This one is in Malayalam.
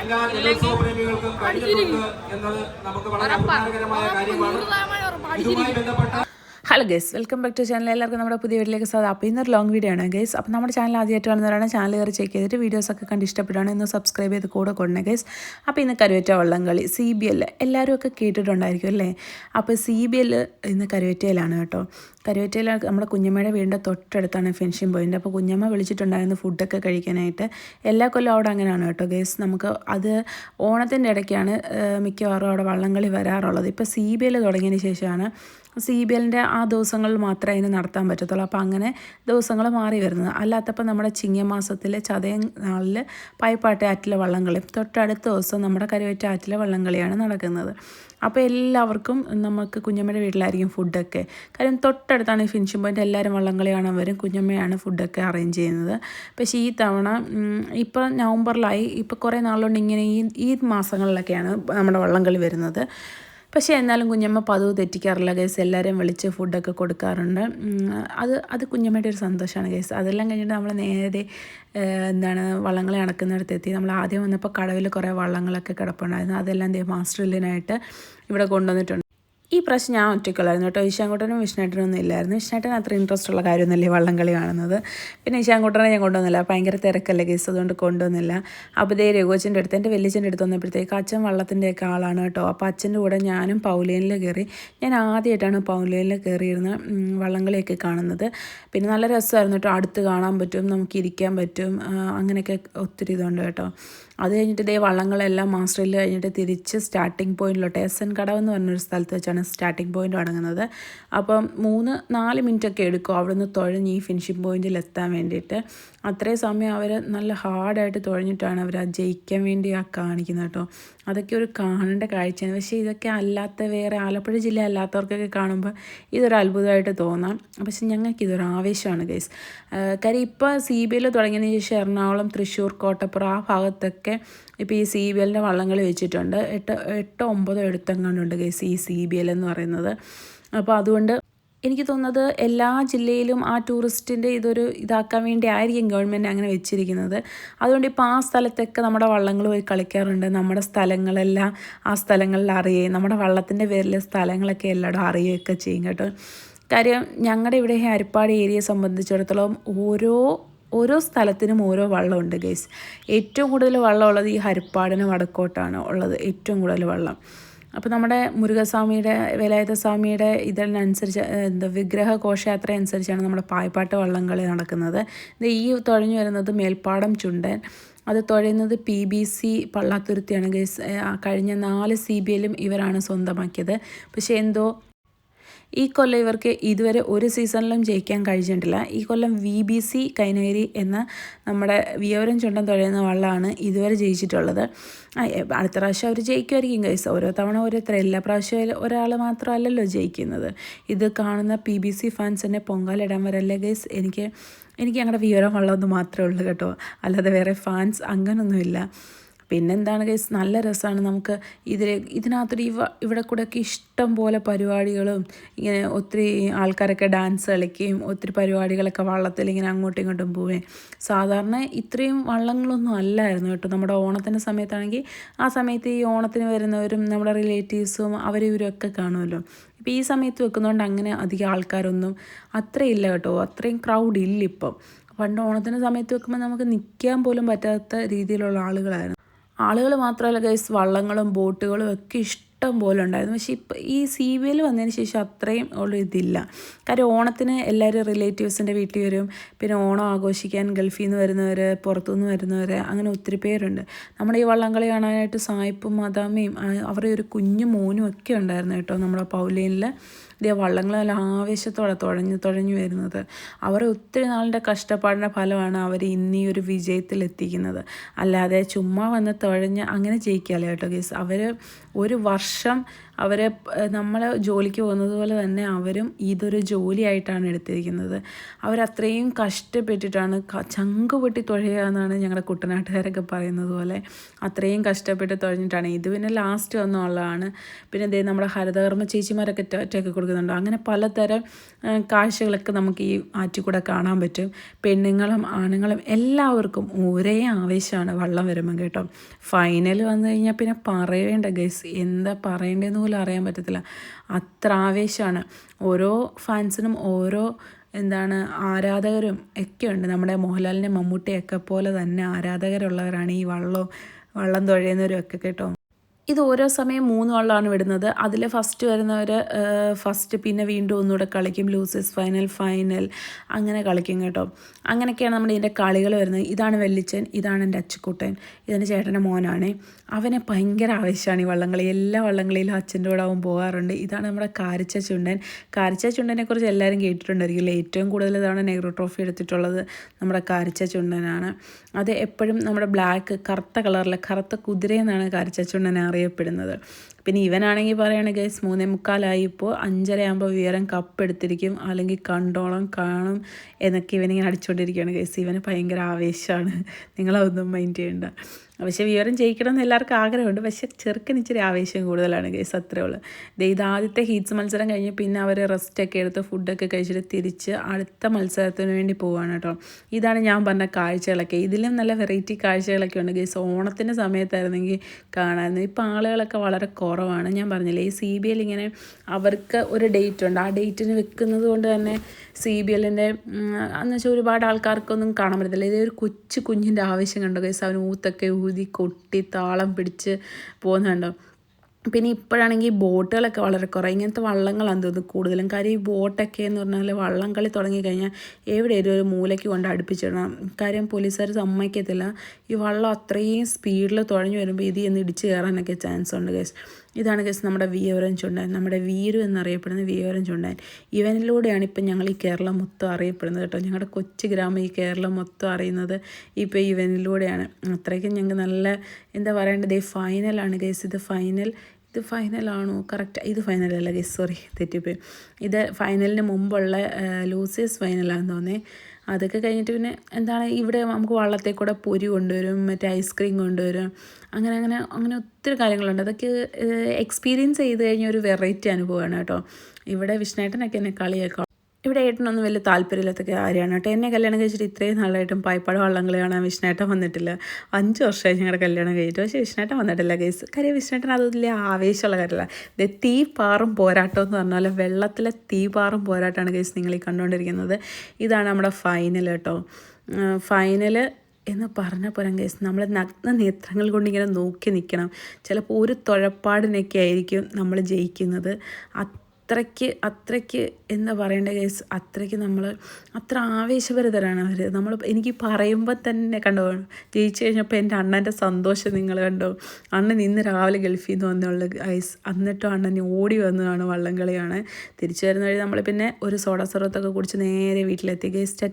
എല്ലാ ജലോത്സവ എന്നത് നമുക്ക് വളരെ അഭിമാനകരമായ കാര്യമാണ്. ഇതുമായി ബന്ധപ്പെട്ട hello guys welcome back to channel എല്ലാവർക്കും നമ്മുടെ പുതിയ വീട്ടിലേക്ക് സ്വാഗതം. അപ്പോൾ ഇന്നൊരു ലോങ് വീഡിയോ ആണ് ഗൈസ് അപ്പോൾ നമ്മുടെ ചാനൽ ആദ്യമായിട്ട് കാണുന്നവരാണ് ചാനൽ കയറി ചെക്ക് ചെയ്തിട്ട് വീഡിയോസൊക്കെ കണ്ട് ഇഷ്ടപ്പെടുകയാണ് ഇന്ന് സബ്സ്ക്രൈബ് ചെയ്ത് കൂടെ കൊണ്ടേ ഗൈസ് അപ്പോൾ ഇന്ന് കരുവറ്റ വള്ളംകളി സി ബി എൽ എല്ലാവരും ഒക്കെ കേട്ടിട്ടുണ്ടായിരിക്കും അല്ലേ? അപ്പോൾ സി ബി എൽ ഇന്ന് കരുവറ്റയിലാണ് കേട്ടോ. കരുവറ്റയിൽ നമ്മുടെ കുഞ്ഞമ്മയുടെ വീടിന്റെ തൊട്ടടുത്താണ് ഫിനിഷിംഗ് പോയിന്റ് അപ്പോൾ കുഞ്ഞമ്മ വിളിച്ചിട്ടുണ്ടായിരുന്നു ഫുഡൊക്കെ കഴിക്കാനായിട്ട്. എല്ലാ കൊല്ലം അവിടെ അങ്ങനെയാണ് കേട്ടോ ഗൈസ് നമുക്ക് അത് ഓണത്തിന്റെ ഇടയ്ക്കാണ് മിക്കവാറും അവിടെ വള്ളംകളി വരാറുള്ളത്. ഇപ്പോൾ സി ബി എൽ തുടങ്ങിയതിന് ശേഷമാണ് സി ബി എല്ലിന്റെ ആ ദിവസങ്ങളിൽ മാത്രമേ അതിന് നടത്താൻ പറ്റത്തുള്ളൂ. അപ്പോൾ അങ്ങനെ ദിവസങ്ങൾ മാറി വരുന്നത്. അല്ലാത്തപ്പോൾ നമ്മുടെ ചിങ്ങമാസത്തിലെ ചതയ നാളിൽ പൈപ്പാട്ടെ ആറ്റിലെ വള്ളംകളി തൊട്ടടുത്ത ദിവസം നമ്മുടെ കരുവേറ്റ ആറ്റിലെ വള്ളംകളിയാണ് നടക്കുന്നത്. അപ്പോൾ എല്ലാവർക്കും നമുക്ക് കുഞ്ഞമ്മയുടെ വീട്ടിലായിരിക്കും ഫുഡൊക്കെ. കാര്യം തൊട്ടടുത്താണ് ഈ ഫിനിഷിംഗ് പോയിന്റ്. എല്ലാവരും വള്ളംകളി കാണാൻ വരും. കുഞ്ഞമ്മയാണ് ഫുഡൊക്കെ അറേഞ്ച് ചെയ്യുന്നത്. പക്ഷേ ഈ തവണ ഇപ്പോൾ നവംബറിലായി. ഇപ്പോൾ കുറേ നാളുകൊണ്ട് ഇങ്ങനെ ഈ ഈ മാസങ്ങളിലൊക്കെയാണ് നമ്മുടെ വള്ളംകളി വരുന്നത്. പക്ഷേ എന്നാലും കുഞ്ഞമ്മ പതിവ് തെറ്റിക്കാറില്ല ഗൈസ് എല്ലാവരെയും വിളിച്ച് ഫുഡൊക്കെ കൊടുക്കാറുണ്ട്. അത് അത് കുഞ്ഞമ്മയുടെ ഒരു സന്തോഷമാണ് ഗൈസ് അതെല്ലാം കഴിഞ്ഞിട്ട് നമ്മൾ നേരെ എന്താണ് വള്ളങ്ങളെ അടക്കുന്നിടത്ത് എത്തി. നമ്മൾ ആദ്യം വന്നപ്പോൾ കടവിൽ കുറേ വള്ളങ്ങളൊക്കെ കിടപ്പുണ്ടായിരുന്നു. അതെല്ലാം ദേ മാസ്റ്ററിലിനായിട്ട് ഇവിടെ കൊണ്ടുവന്നിട്ടുണ്ട്. ഈ പ്രാവശ്യം ഞാൻ ഒറ്റയ്ക്കുള്ളായിരുന്നു കേട്ടോ. ഈശാൻകുട്ടനും വിഷ്ണുട്ടനും ഒന്നും ഇല്ലായിരുന്നു. വിഷ്ണുട്ടൻ അത്ര ഇൻട്രസ്റ്റ് ഉള്ള കാര്യമൊന്നുമില്ല വള്ളംകളി കാണുന്നത്. പിന്നെ ഈശാൻകുട്ടനെ ഞാൻ കൊണ്ടുവന്നില്ല. ഭയങ്കര തിരക്കല്ലേ കേസ് അതുകൊണ്ട് കൊണ്ടുവന്നില്ല. അപ്പോൾ ദേ രഘുവച്ചന്റെ അടുത്ത് എന്റെ വലിയച്ഛന്റെ അടുത്ത് വന്നപ്പോഴത്തേക്ക് അച്ഛൻ വള്ളത്തിന്റെയൊക്കെ ആളാണ് കേട്ടോ. അപ്പോൾ അച്ഛന്റെ കൂടെ ഞാനും പൗലേനിൽ കയറി ഞാൻ ആദ്യമായിട്ടാണ് പൗലേനിൽ കയറിയിരുന്ന വള്ളംകളിയൊക്കെ കാണുന്നത്. പിന്നെ നല്ല രസമായിരുന്നു കേട്ടോ. അടുത്ത് കാണാൻ പറ്റും നമുക്ക് ഇരിക്കാൻ പറ്റും അങ്ങനെയൊക്കെ ഒത്തിരി ഇതുണ്ട് കേട്ടോ. അത് കഴിഞ്ഞിട്ട് ഇതേ വള്ളങ്ങളെല്ലാം മാസ്റ്ററിൽ കഴിഞ്ഞിട്ട് തിരിച്ച് സ്റ്റാർട്ടിംഗ് പോയിന്റിലോട്ട് എസ് എൻ കടവ് എന്ന് പറഞ്ഞൊരു സ്ഥലത്ത് വെച്ചാണ് സ്റ്റാർട്ടിംഗ് പോയിന്റ് അടങ്ങുന്നത്. അപ്പം മൂന്ന് നാല് മിനിറ്റ് ഒക്കെ എടുക്കും അവിടുന്ന് തുഴഞ്ഞ് ഈ ഫിനിഷിംഗ് പോയിന്റിൽ എത്താൻ വേണ്ടിയിട്ട്. അത്രയും സമയം അവർ നല്ല ഹാർഡായിട്ട് തുഴഞ്ഞിട്ടാണ് അവർ ആ ജയിക്കാൻ വേണ്ടി ആ കാണിക്കുന്നത് കേട്ടോ. അതൊക്കെ ഒരു കാണേണ്ട കാഴ്ചയാണ്. പക്ഷേ ഇതൊക്കെ അല്ലാത്ത വേറെ ആലപ്പുഴ ജില്ല അല്ലാത്തവർക്കൊക്കെ കാണുമ്പോൾ ഇതൊരു അത്ഭുതമായിട്ട് തോന്നാം. പക്ഷെ ഞങ്ങൾക്ക് ഇതൊരു ആവേശമാണ് ഗൈസ് കാര്യം ഇപ്പോൾ സി ബി എൽ തുടങ്ങിയതിന് ശേഷം എറണാകുളം തൃശ്ശൂർ കോട്ടപ്പുറം ആ ഭാഗത്തൊക്കെ ഇപ്പോൾ ഈ സി ബി എല്ലിന്റെ വള്ളങ്ങൾ വെച്ചിട്ടുണ്ട്. എട്ട് എട്ടോ ഒമ്പതോ എടുത്തെങ്ങാണ്ടുണ്ട് ഗൈസ് ഈ സി ബി എൽ എന്ന് പറയുന്നത്. അപ്പോൾ അതുകൊണ്ട് എനിക്ക് തോന്നുന്നത് എല്ലാ ജില്ലയിലും ആ ടൂറിസ്റ്റിന്റെ ഇതൊരു ഇതാക്കാൻ വേണ്ടി ആയിരിക്കും ഗവൺമെന്റ് അങ്ങനെ വെച്ചിരിക്കുന്നത്. അതുകൊണ്ട് ഇപ്പോൾ ആ സ്ഥലത്തൊക്കെ നമ്മുടെ വള്ളങ്ങൾ പോയി കളിക്കാറുണ്ട്. നമ്മുടെ സ്ഥലങ്ങളെല്ലാം ആ സ്ഥലങ്ങളിൽ അറിയുകയും നമ്മുടെ വള്ളത്തിന്റെ പേരിലെ സ്ഥലങ്ങളൊക്കെ എല്ലായിടും അറിയുകയൊക്കെ ചെയ്യും കേട്ടോ. കാര്യം ഞങ്ങളുടെ ഇവിടെ ഹരിപ്പാട് ഏരിയയെ സംബന്ധിച്ചിടത്തോളം ഓരോ ഓരോ സ്ഥലത്തിനും ഓരോ വള്ളമുണ്ട് ഗൈസ് ഏറ്റവും കൂടുതൽ വള്ളമുള്ളത് ഈ ഹരിപ്പാടിന് വടക്കോട്ടാണ് ഉള്ളത് ഏറ്റവും കൂടുതൽ വള്ളം. അപ്പോൾ നമ്മുടെ മുരുകസ്വാമിയുടെ വേലായുധ സ്വാമിയുടെ ഇതിനനുസരിച്ച് എന്താ വിഗ്രഹ ഘോഷയാത്ര അനുസരിച്ചാണ് നമ്മുടെ പായ്പാട്ട് വള്ളംകളി നടക്കുന്നത്. ഈ തുഴഞ്ഞു വരുന്നത് മേൽപ്പാടം ചുണ്ടൻ. അത് തുഴയുന്നത് പി ബി സി പള്ളാത്തുരുത്തിയാണ് കഴിഞ്ഞ നാല് സി ബി എല്ലും ഇവരാണ് സ്വന്തമാക്കിയത്. പക്ഷേ എന്തോ ഈ കൊല്ലം ഇവർക്ക് ഇതുവരെ ഒരു സീസണിലും ജയിക്കാൻ കഴിഞ്ഞിട്ടില്ല. ഈ കൊല്ലം വി ബി സി കൈനഗിരി എന്ന നമ്മുടെ വിയോരം ചുണ്ടൻ തുഴയുന്ന വള്ളമാണ് ഇതുവരെ ജയിച്ചിട്ടുള്ളത്. അടുത്ത പ്രാവശ്യം അവർ ജയിക്കുമായിരിക്കും കൈസ് ഓരോ തവണ ഓരോരുത്തർ എല്ലാ പ്രാവശ്യം ഒരാൾ മാത്രമല്ലല്ലോ ജയിക്കുന്നത്. ഇത് കാണുന്ന പി ബി സി ഫാൻസിനെ പൊങ്കാലിടാൻ വരല്ലേ ഗൈസ് എനിക്ക് എനിക്ക് ഞങ്ങളുടെ വിയോരം ഒന്ന് മാത്രമേ ഉള്ളൂ കേട്ടോ. അല്ലാതെ വേറെ ഫാൻസ് അങ്ങനൊന്നുമില്ല. പിന്നെന്താണ് കേസ് നല്ല രസമാണ് നമുക്ക് ഇതിൽ ഇതിനകത്തൊരു ഇവ ഇവിടെ കൂടെയൊക്കെ ഇഷ്ടം പോലെ പരിപാടികളും ഇങ്ങനെ ഒത്തിരി ആൾക്കാരൊക്കെ ഡാൻസ് കളിക്കുകയും ഒത്തിരി പരിപാടികളൊക്കെ വള്ളത്തിൽ ഇങ്ങനെ അങ്ങോട്ടും ഇങ്ങോട്ടും പോവുകയും. സാധാരണ ഇത്രയും വള്ളങ്ങളൊന്നും അല്ലായിരുന്നു കേട്ടോ നമ്മുടെ ഓണത്തിന്റെ സമയത്താണെങ്കിൽ. ആ സമയത്ത് ഈ ഓണത്തിന് വരുന്നവരും നമ്മുടെ റിലേറ്റീവ്സും അവരും ഇവരും ഒക്കെ കാണുമല്ലോ. ഇപ്പോൾ ഈ സമയത്ത് വെക്കുന്നതുകൊണ്ട് അങ്ങനെ അധികം ആൾക്കാരൊന്നും അത്രയില്ല കേട്ടോ. അത്രയും ക്രൗഡ് ഇല്ല ഇപ്പം പണ്ട് ഓണത്തിന്റെ സമയത്ത് വെക്കുമ്പോൾ നമുക്ക് നിൽക്കാൻ പോലും പറ്റാത്ത രീതിയിലുള്ള ആളുകളായിരുന്നു. ആളുകൾ മാത്രമല്ല ഗൈസ് വള്ളങ്ങളും ബോട്ടുകളും ഒക്കെ ഇഷ്ടം പോലെ ഉണ്ടായിരുന്നു. പക്ഷേ ഇപ്പം ഈ സി ബി എൽ വന്നതിന് ശേഷം അത്രയും ഉള്ള ഇതില്ല. കാര്യം ഓണത്തിന് എല്ലാവരും റിലേറ്റീവ്സിന്റെ വീട്ടിൽ വരും. പിന്നെ ഓണം ആഘോഷിക്കാൻ ഗൾഫിൽ നിന്ന് വരുന്നവർ പുറത്തുനിന്ന് വരുന്നവർ അങ്ങനെ ഒത്തിരി പേരുണ്ട്. നമ്മുടെ ഈ വള്ളംകളി കാണാനായിട്ട് സായിപ്പും മദാമയും അവരുടെ ഒരു കുഞ്ഞു മോനും ഒക്കെ ഉണ്ടായിരുന്നു കേട്ടോ നമ്മുടെ പൗലേനിൽ ഇതേ വള്ളങ്ങളെല്ലാം ആവേശത്തോടെ തുഴഞ്ഞു തുഴഞ്ഞു വരുന്നത്. അവർ ഒത്തിരി നാളിന്റെ കഷ്ടപ്പാടിന്റെ ഫലമാണ് അവർ ഇന്ന് ഈ ഒരു വിജയത്തിൽ എത്തിക്കുന്നത്. അല്ലാതെ ചുമ്മാ വന്ന് തുഴഞ്ഞ് അങ്ങനെ ജയിക്കാല്ല കേട്ടോ ഗീസ് അവർ ഒരു വർഷം першим അവർ നമ്മൾ ജോലിക്ക് പോകുന്നത് പോലെ തന്നെ അവരും ഇതൊരു ജോലിയായിട്ടാണ് എടുത്തിരിക്കുന്നത്. അവരത്രയും കഷ്ടപ്പെട്ടിട്ടാണ് ചങ്ക് പൊട്ടി തുഴയുക എന്നാണ് ഞങ്ങളുടെ കുട്ടനാട്ടുകാരൊക്കെ പറയുന്നത് പോലെ. അത്രയും കഷ്ടപ്പെട്ട് തുഴഞ്ഞിട്ടാണ്. ഇത് പിന്നെ ലാസ്റ്റ് വന്നുള്ളതാണ്. പിന്നെ ദേ നമ്മുടെ ഹരിതകർമ്മ ചേച്ചിമാരൊക്കെ ടേക്ക് കൊടുക്കുന്നുണ്ട്. അങ്ങനെ പലതരം കാഴ്ചകളൊക്കെ നമുക്ക് ഈ ആറ്റിക്കൂടെ കാണാൻ പറ്റും. പെണ്ണുങ്ങളും ആണുങ്ങളും എല്ലാവർക്കും ഒരേ ആവേശമാണ് വള്ളം വരുമ്പം കേട്ടോ. ഫൈനൽ വന്നു കഴിഞ്ഞാൽ പിന്നെ പറയേണ്ട ഗൈസ് എന്താ പറയേണ്ടതെന്ന് പോലും അറിയാൻ പറ്റത്തില്ല. അത്ര ആവേശമാണ്. ഓരോ ഫാൻസിനും ഓരോ എന്താണ് ആരാധകരും ഒക്കെ ഉണ്ട്. നമ്മുടെ മോഹൻലാലിന്റെ മമ്മൂട്ടിയൊക്കെ പോലെ തന്നെ ആരാധകരുള്ളവരാണ് ഈ വള്ളവും വള്ളം തുഴയുന്നവരും ഒക്കെ കേട്ടോ. ഇത് ഓരോ സമയം മൂന്ന് വള്ളമാണ് വിടുന്നത്. അതിൽ ഫസ്റ്റ് വരുന്നവർ ഫസ്റ്റ് പിന്നെ വീണ്ടും ഒന്നുകൂടെ കളിക്കും. ലൂസേഴ്സ് ഫൈനൽ ഫൈനൽ അങ്ങനെ കളിക്കും കേട്ടോ. അങ്ങനെയൊക്കെയാണ് നമ്മുടെ ഇതിന്റെ കളികൾ വരുന്നത്. ഇതാണ് വെല്ലിച്ചൻ ഇതാണ് എന്റെ അച്ചുക്കുട്ടൻ ഇതെന്റെ ചേട്ടന്റെ മോനാണ്. അവനെ ഭയങ്കര ആവശ്യമാണ് ഈ വള്ളംകളി. എല്ലാ വള്ളംകളിയിലും അച്ഛന്റെ കൂടെ അവൻ പോകാറുണ്ട്. ഇതാണ് നമ്മുടെ കാരിച്ച ചുണ്ടൻ. കാരിച്ച ചുണ്ടനെ കുറിച്ച് എല്ലാവരും കേട്ടിട്ടുണ്ടായിരിക്കില്ല ഏറ്റവും കൂടുതൽ തവണ നെഹ്റു ട്രോഫി എടുത്തിട്ടുള്ളത് നമ്മുടെ കാരിച്ച ചുണ്ടനാണ്. അത് എപ്പോഴും നമ്മുടെ ബ്ലാക്ക് കറുത്ത കളറിലെ കറുത്ത കുതിരയെന്നാണ് കാരിച്ച ചുണ്ടനെ അറിയപ്പെടുന്നത് പിന്നെ ഇവനാണെങ്കിൽ പറയുകയാണ് ഗൈസ് മൂന്നേ മുക്കാലായി. ഇപ്പോൾ അഞ്ചര ആകുമ്പോൾ വിവരം കപ്പ് എടുത്തിരിക്കും. അല്ലെങ്കിൽ കണ്ടോളം കാണും എന്നൊക്കെ ഇവനിങ്ങനെ അടിച്ചുകൊണ്ടിരിക്കുകയാണ് ഗൈസ് ഇവന് ഭയങ്കര ആവേശമാണ് നിങ്ങളതൊന്നും മൈൻഡ് ചെയ്യേണ്ട. പക്ഷേ വിവരം ജയിക്കണം എന്ന് എല്ലാവർക്കും ആഗ്രഹമുണ്ട്. പക്ഷേ ചെറുക്കന് ഇച്ചിരി ആവേശം കൂടുതലാണ് ഗൈസ് അത്രേ ഉള്ളൂ. ഇത് ആദ്യത്തെ ഹീറ്റ്സ് മത്സരം കഴിഞ്ഞ് പിന്നെ അവർ റെസ്റ്റൊക്കെ എടുത്ത് ഫുഡൊക്കെ കഴിച്ചിട്ട് തിരിച്ച് അടുത്ത മത്സരത്തിന് വേണ്ടി പോവാണ് കേട്ടോ. ഇതാണ് ഞാൻ പറഞ്ഞ കാഴ്ചകളൊക്കെ. ഇതിലും നല്ല വെറൈറ്റി കാഴ്ചകളൊക്കെ ഉണ്ട് ഗൈസ് ഓണത്തിന്റെ സമയത്തായിരുന്നെങ്കിൽ കാണാമായിരുന്നു ഇപ്പോൾ ആളുകളൊക്കെ വളരെ കുറവാണ്. ഞാൻ പറഞ്ഞില്ലേ ഈ സി ബി എൽ ഇങ്ങനെ അവർക്ക് ഒരു ഡേറ്റ് ഉണ്ട് ആ ഡേറ്റിന് വെക്കുന്നത് കൊണ്ട് തന്നെ സി ബി എല്ലിന്റെ എന്ന് വെച്ചാൽ ഒരുപാട് ആൾക്കാർക്കൊന്നും കാണാൻ പറ്റത്തില്ല. ഇതേ ഒരു കൊച്ചു കുഞ്ഞിന്റെ ആവശ്യം കണ്ടോ കേസ് അവൻ ഊത്തൊക്കെ ഊതി കൊട്ടി താളം പിടിച്ച് പോകുന്നുണ്ടോ പിന്നെ ഇപ്പോഴാണെങ്കിൽ ബോട്ടുകളൊക്കെ വളരെ കുറേ ഇങ്ങനത്തെ വള്ളങ്ങളാണ് തോന്നുന്നു കൂടുതലും. കാര്യം ഈ ബോട്ടൊക്കെ എന്ന് പറഞ്ഞാൽ വള്ളം കളി തുടങ്ങിക്കഴിഞ്ഞാൽ എവിടെയും ഒരു മൂലയ്ക്ക് കൊണ്ട് അടുപ്പിച്ചിടണം. കാര്യം പോലീസുകാർ സമ്മതിക്കത്തില്ല. ഈ വള്ളം അത്രയും സ്പീഡിൽ തുഴഞ്ഞു വരുമ്പോൾ ഇത് എന്ന് ഇടിച്ച് കയറാനൊക്കെ ചാൻസ് ഉണ്ട് ഗൈസ് ഇതാണ് ഗസ് നമ്മുടെ വിയോരം ചുണ്ടൻ. നമ്മുടെ വീരു എന്നറിയപ്പെടുന്ന വിയോരം ചുണ്ടൻ. ഇവനിലൂടെയാണ് ഇപ്പം ഞങ്ങൾ ഈ കേരളം മൊത്തം അറിയപ്പെടുന്നത് കേട്ടോ. ഞങ്ങളുടെ കൊച്ചു ഗ്രാമം ഈ കേരളം മൊത്തം അറിയുന്നത് ഇപ്പോൾ ഇവനിലൂടെയാണ്. അത്രയ്ക്കും ഞങ്ങൾക്ക് നല്ല എന്താ പറയേണ്ടത് ഈ ഫൈനലാണ് കേസ് ഇത് ഫൈനൽ ഇത് ഫൈനലാണോ കറക്റ്റ് ഇത് ഫൈനലല്ല ഗസ് സോറി തെറ്റിപ്പോയി. ഇത് ഫൈനലിന് മുമ്പുള്ള ലൂസേഴ്സ് ഫൈനലാണെന്ന് തോന്നേ അതൊക്കെ കഴിഞ്ഞിട്ട് പിന്നെ എന്താണ് ഇവിടെ നമുക്ക് വള്ളത്തിൽ കൂടെ പൊരി കൊണ്ടുവരും മറ്റേ ഐസ്ക്രീം കൊണ്ടുവരും. അങ്ങനെ അങ്ങനെ അങ്ങനെ ഒത്തിരി കാര്യങ്ങളുണ്ട്. അതൊക്കെ എക്സ്പീരിയൻസ് ചെയ്ത് കഴിഞ്ഞ ഒരു വെറൈറ്റി അനുഭവമാണ് കേട്ടോ. ഇവിടെ വിഷ്ണേട്ടനൊക്കെ എന്നെ കളിയൊക്കെ. ഇവിടെ ഏട്ടനൊന്നും വലിയ താല്പര്യമില്ലാത്ത കാര്യമാണ് കേട്ടോ. എന്നെ കല്യാണം കഴിച്ചിട്ട് ഇത്രയും നാളായിട്ടും പായ്പാട് വള്ളംകളി കാണാൻ വിഷ്ണേട്ടൻ വന്നിട്ടില്ല. അഞ്ച് വർഷമായി ഞങ്ങളുടെ കല്യാണം കഴിഞ്ഞിട്ട്. പക്ഷേ വിഷ്ണേട്ടൻ വന്നിട്ടില്ല കേസ് കാര്യം വിഷ്ണേട്ടൻ അത് വലിയ ആവേശമുള്ള കാര്യമല്ല. തീ പാറും പോരാട്ടം എന്ന് പറഞ്ഞാൽ വെള്ളത്തിലെ തീ പാറും പോരാട്ടമാണ് കേസ് നിങ്ങൾ ഈ കണ്ടുകൊണ്ടിരിക്കുന്നത്. ഇതാണ് നമ്മുടെ ഫൈനൽ കേട്ടോ. ഫൈനൽ എന്ന് പറഞ്ഞ പോലും കേസ് നമ്മൾ നഗ്ന നേത്രങ്ങൾ കൊണ്ട് ഇങ്ങനെ നോക്കി നിൽക്കണം. ചിലപ്പോൾ ഒരു തുഴപ്പാടിനൊക്കെ ആയിരിക്കും നമ്മൾ ജയിക്കുന്നത്. അത്രയ്ക്ക് അത്രയ്ക്ക് എന്ന് പറയേണ്ട കേസ് അത്രയ്ക്ക് നമ്മൾ അത്ര ആവേശഭരിതരാണ് അവർ നമ്മൾ എനിക്ക് പറയുമ്പോൾ തന്നെ കണ്ടോ ജയിച്ചു കഴിഞ്ഞപ്പോൾ എന്റെ അണ്ണന്റെ സന്തോഷം നിങ്ങൾ കണ്ടോ? അണ്ണൻ ഇന്ന് രാവിലെ ഗൾഫിൽ നിന്ന് വന്നുള്ള ഐസ് എന്നിട്ടും അണ്ണൻ ഓടി വന്നതാണ് വള്ളംകളിയാണ് തിരിച്ചു വരുന്ന വഴി നമ്മൾ പിന്നെ ഒരു സോഡ സർവത്തൊക്കെ കുടിച്ച് നേരെ വീട്ടിലെത്തി. ഗേസ്റ്റ്